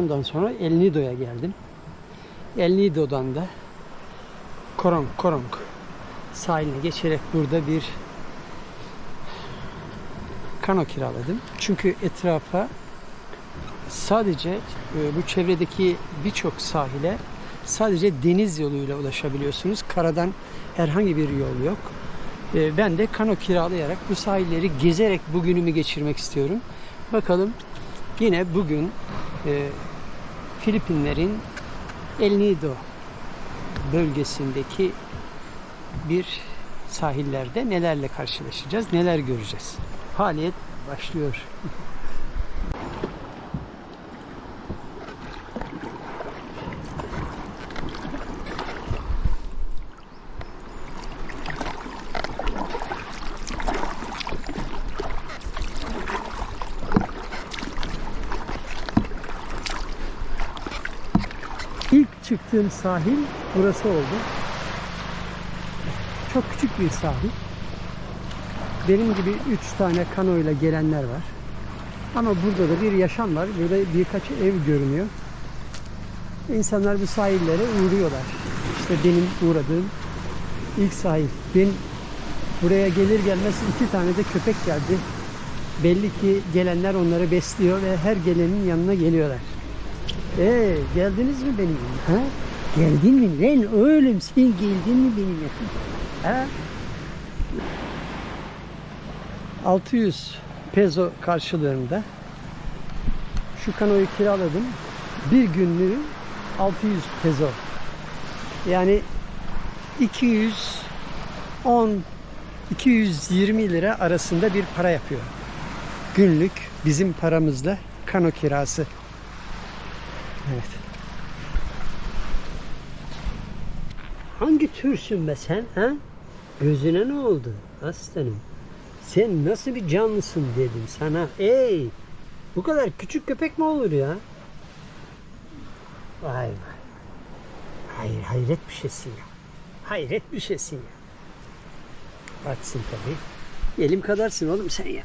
Koron'dan sonra El Nido'ya geldim. El Nido'dan da Korong, Korong sahiline geçerek burada bir kano kiraladım. Çünkü etrafa sadece e, bu çevredeki birçok sahile sadece deniz yoluyla ulaşabiliyorsunuz. Karadan herhangi bir yol yok. E, Ben de kano kiralayarak bu sahilleri gezerek bugünümü geçirmek istiyorum. Bakalım yine bugün e, Filipinlerin El Nido bölgesindeki bir sahillerde nelerle karşılaşacağız, neler göreceğiz. Faaliyet başlıyor. İlk çıktığım sahil burası oldu. Çok küçük bir sahil. Benim gibi üç tane kanoyla gelenler var. Ama burada da bir yaşam var. Burada birkaç ev görünüyor. İnsanlar bu sahillere uğruyorlar. İşte benim uğradığım ilk sahil. Ben buraya gelir gelmez iki tane de köpek geldi. Belli ki gelenler onları besliyor ve her gelenin yanına geliyorlar. Ee, geldiniz mi benim? Ha? Geldin mi? Lan oğlum sen geldin mi benim? Ha? 600 peso karşılığında şu kanoyu kiraladım. Bir günlüğü 600 peso. Yani 210 220 lira arasında bir para yapıyor. Günlük bizim paramızla kano kirası. Evet. Hangi türsün be sen? Ha? Gözüne ne oldu aslanım? Sen nasıl bir canlısın dedim sana. Ey! Bu kadar küçük köpek mi olur ya? Vay vay. Hayır, hayret bir şeysin ya. Hayret bir şeysin ya. Baksın tabii. Elim kadarsın oğlum sen ya.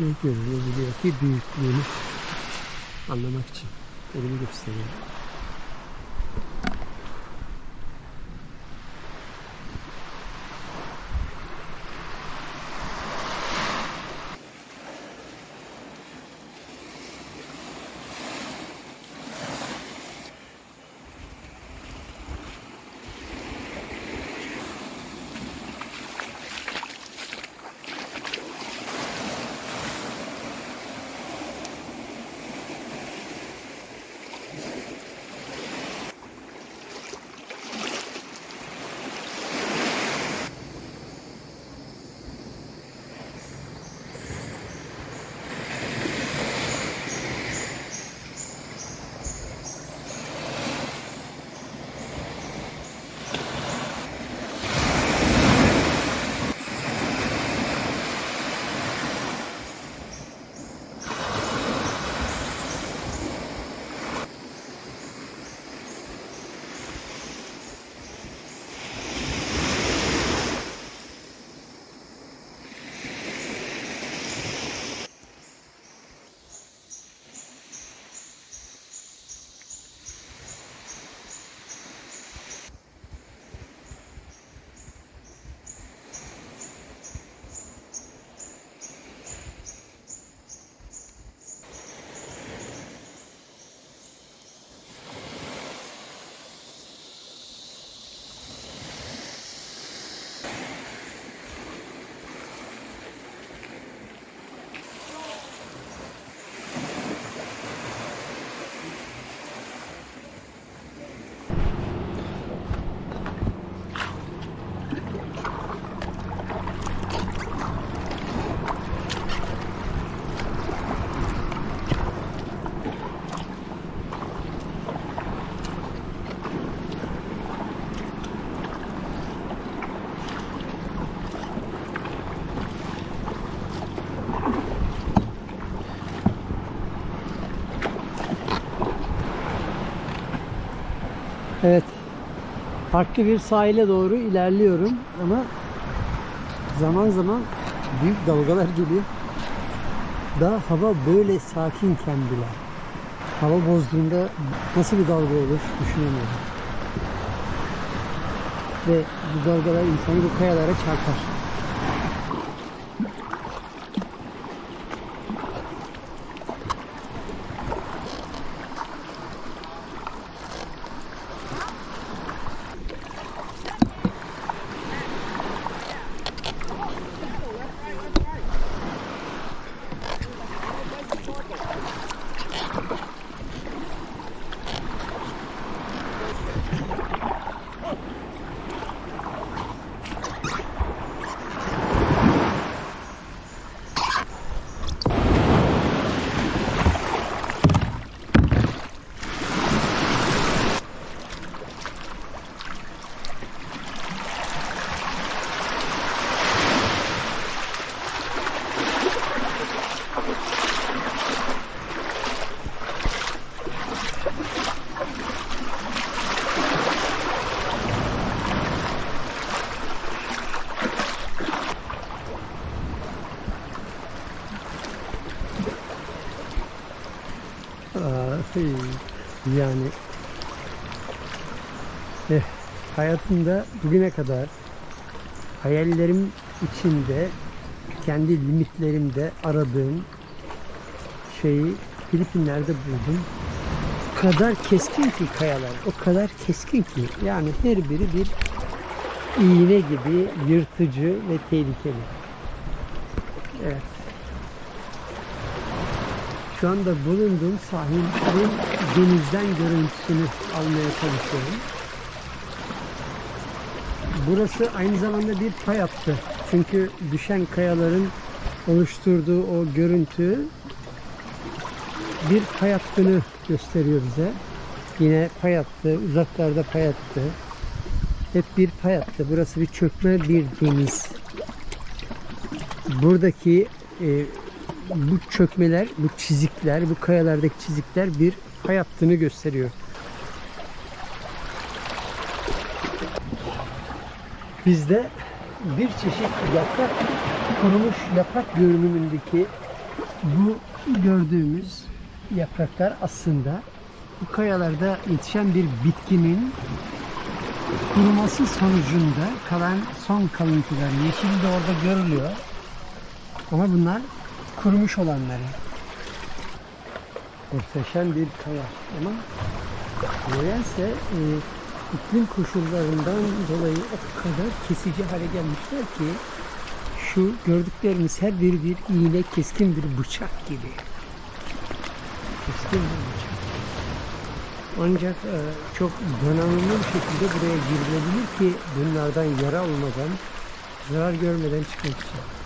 Ne görülebiliyor ki büyüklüğünü anlamak için elimi göstereyim. Evet. Farklı bir sahile doğru ilerliyorum ama zaman zaman büyük dalgalar geliyor. Daha hava böyle sakinken bile hava bozduğunda nasıl bir dalga olur düşünemiyorum. Ve bu dalgalar insanı bu kayalara çarpar. Yani eh, hayatımda bugüne kadar hayallerim içinde kendi limitlerimde aradığım şeyi Filipinler'de buldum. O kadar keskin ki kayalar, o kadar keskin ki yani her biri bir iğne gibi yırtıcı ve tehlikeli. Evet. Şu anda bulunduğum sahilin denizden görüntüsünü almaya çalışıyorum. Burası aynı zamanda bir fay hattı. Çünkü düşen kayaların oluşturduğu o görüntü bir fay hattını gösteriyor bize. Yine fay hattı, uzaklarda fay hattı. Hep bir fay hattı. Burası bir çökme bir deniz. Buradaki e, bu çökmeler, bu çizikler, bu kayalardaki çizikler bir hattını gösteriyor. Bizde bir çeşit yaprak, kurumuş yaprak görünümündeki bu gördüğümüz yapraklar aslında bu kayalarda yetişen bir bitkinin kuruması sonucunda kalan son kalıntılar. Yeşil de orada görülüyor. Ama bunlar kurumuş olanları. Muhteşem bir kaya ama nedense e, iklim koşullarından dolayı o kadar kesici hale gelmişler ki şu gördüklerimiz her biri bir iğne keskin bir bıçak gibi. Keskin bir bıçak. Ancak e, çok donanımlı bir şekilde buraya girilebilir ki bunlardan yara olmadan, zarar görmeden çıkmak için.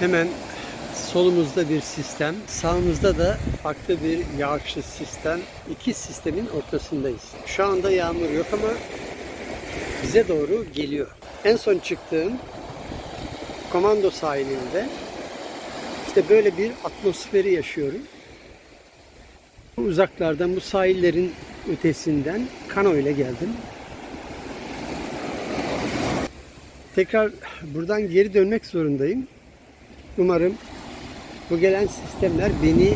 Hemen solumuzda bir sistem, sağımızda da farklı bir yağışlı sistem. İki sistemin ortasındayız. Şu anda yağmur yok ama bize doğru geliyor. En son çıktığım komando sahilinde işte böyle bir atmosferi yaşıyorum. Bu uzaklardan, bu sahillerin ötesinden kano ile geldim. Tekrar buradan geri dönmek zorundayım. Umarım bu gelen sistemler beni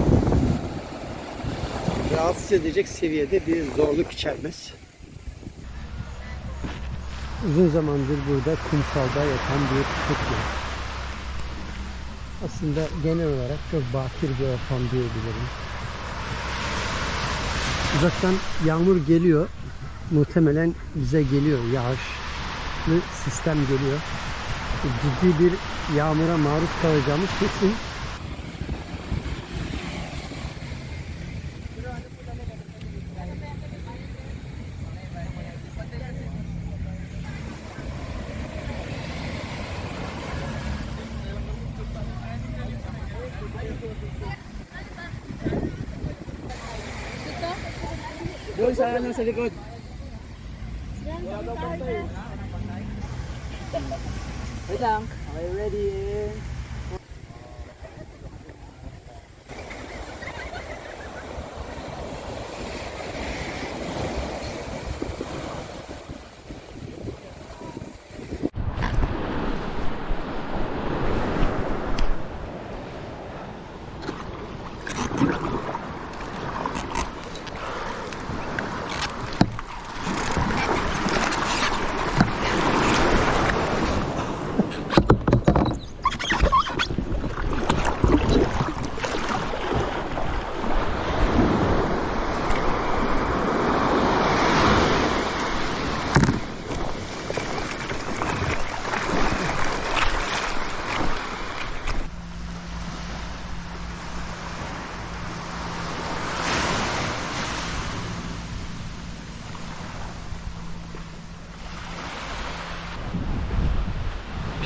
rahatsız edecek seviyede bir zorluk içermez. Uzun zamandır burada kumsalda yatan bir tekne. Aslında genel olarak çok bakir bir ortam diyebilirim. Uzaktan yağmur geliyor. Muhtemelen bize geliyor yağışlı sistem geliyor. Ciddi bir yağmura maruz kalacağımız kesin. Doon sa ano sa likod. Wait lang. Okay, ready.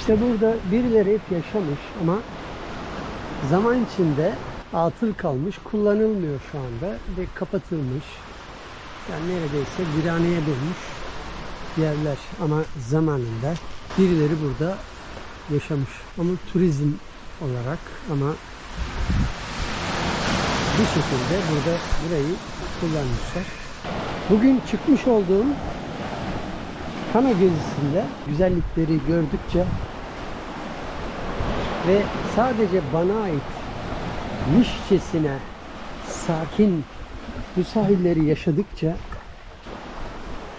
İşte burada birileri hep yaşamış ama zaman içinde atıl kalmış, kullanılmıyor şu anda ve kapatılmış. Yani neredeyse viraneye dönmüş yerler ama zamanında birileri burada yaşamış. Ama turizm olarak ama bu şekilde burada burayı kullanmışlar. Bugün çıkmış olduğum Kana gezisinde güzellikleri gördükçe ve sadece bana ait mişçesine sakin bu sahilleri yaşadıkça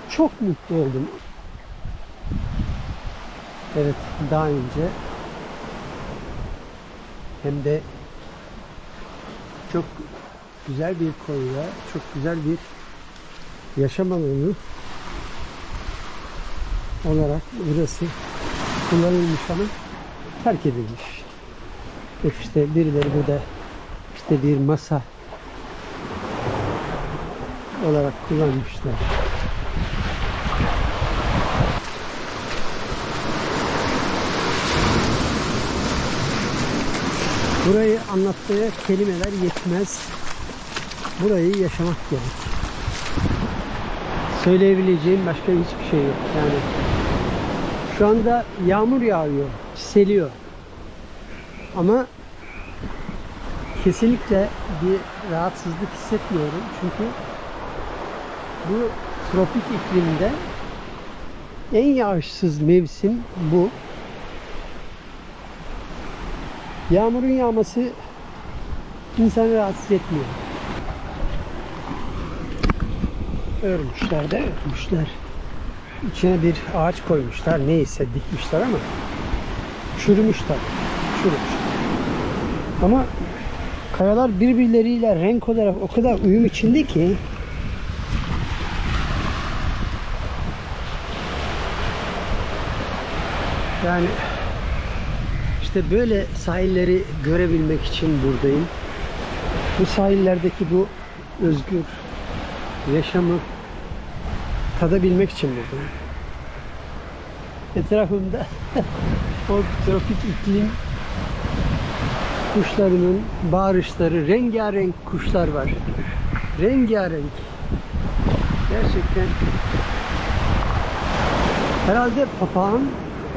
çok mutlu oldum. Evet daha önce hem de çok güzel bir konuda çok güzel bir yaşam alanı olarak burası kullanılmış ama terk edilmiş. İşte birileri burada işte bir masa olarak kullanmışlar. Burayı anlatmaya kelimeler yetmez. Burayı yaşamak gerek. Söyleyebileceğim başka hiçbir şey yok. Yani şu anda yağmur yağıyor, seliyor. Ama kesinlikle bir rahatsızlık hissetmiyorum. Çünkü bu tropik iklimde en yağışsız mevsim bu. Yağmurun yağması insanı rahatsız etmiyor. Örmüşler de örmüşler. İçine bir ağaç koymuşlar. Neyse dikmişler ama çürümüş tabii. Çürümüş. Ama kayalar birbirleriyle renk olarak o kadar uyum içinde ki yani işte böyle sahilleri görebilmek için buradayım. Bu sahillerdeki bu özgür yaşamı tadabilmek için buradayım. Etrafımda o tropik iklim kuşlarının bağırışları, rengarenk kuşlar var. Rengarenk. Gerçekten herhalde papağan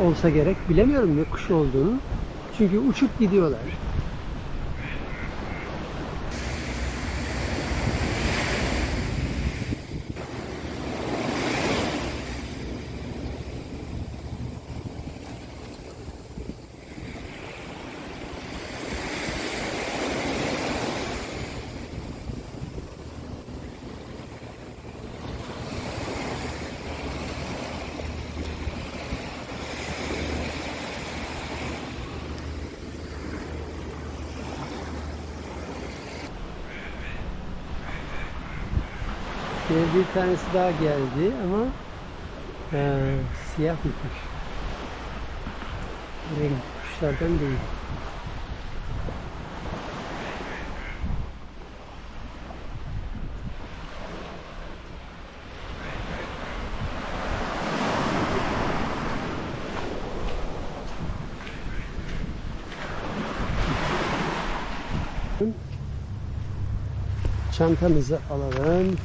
olsa gerek. Bilemiyorum ne kuş olduğunu. Çünkü uçup gidiyorlar. Şöyle bir tanesi daha geldi ama ha, siyah bir kuş. Renk kuşlardan değil. Çantamızı alalım.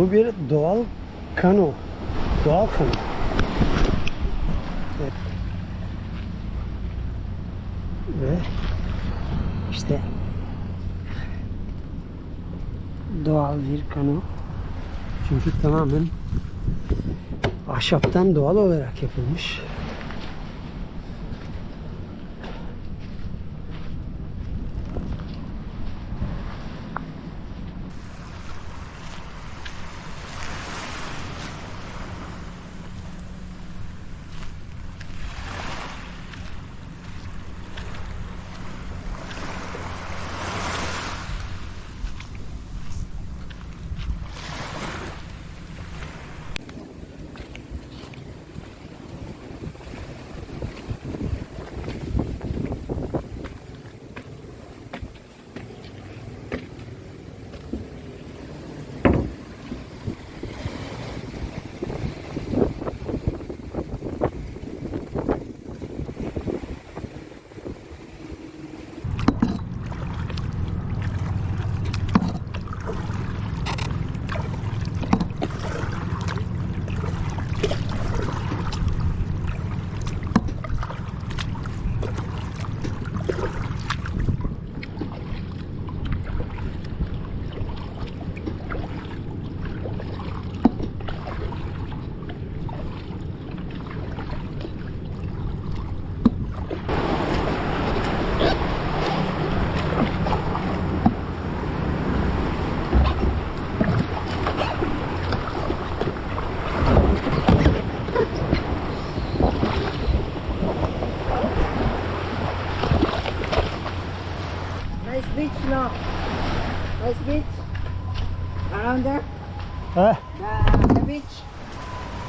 Bu bir doğal kano. Doğal kano. Evet. Ve işte doğal bir kano. Çünkü tamamen ahşaptan doğal olarak yapılmış.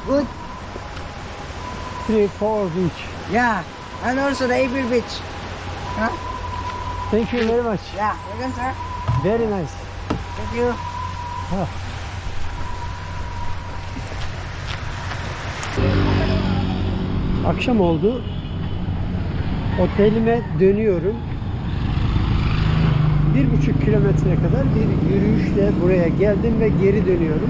Good. three, four beach. Yeah, and also the April beach. Huh? Thank you very much. Yeah, welcome, sir. Very nice. Thank you. Akşam oldu. Otelime dönüyorum. Bir buçuk kilometre kadar bir yürüyüşle buraya geldim ve geri dönüyorum.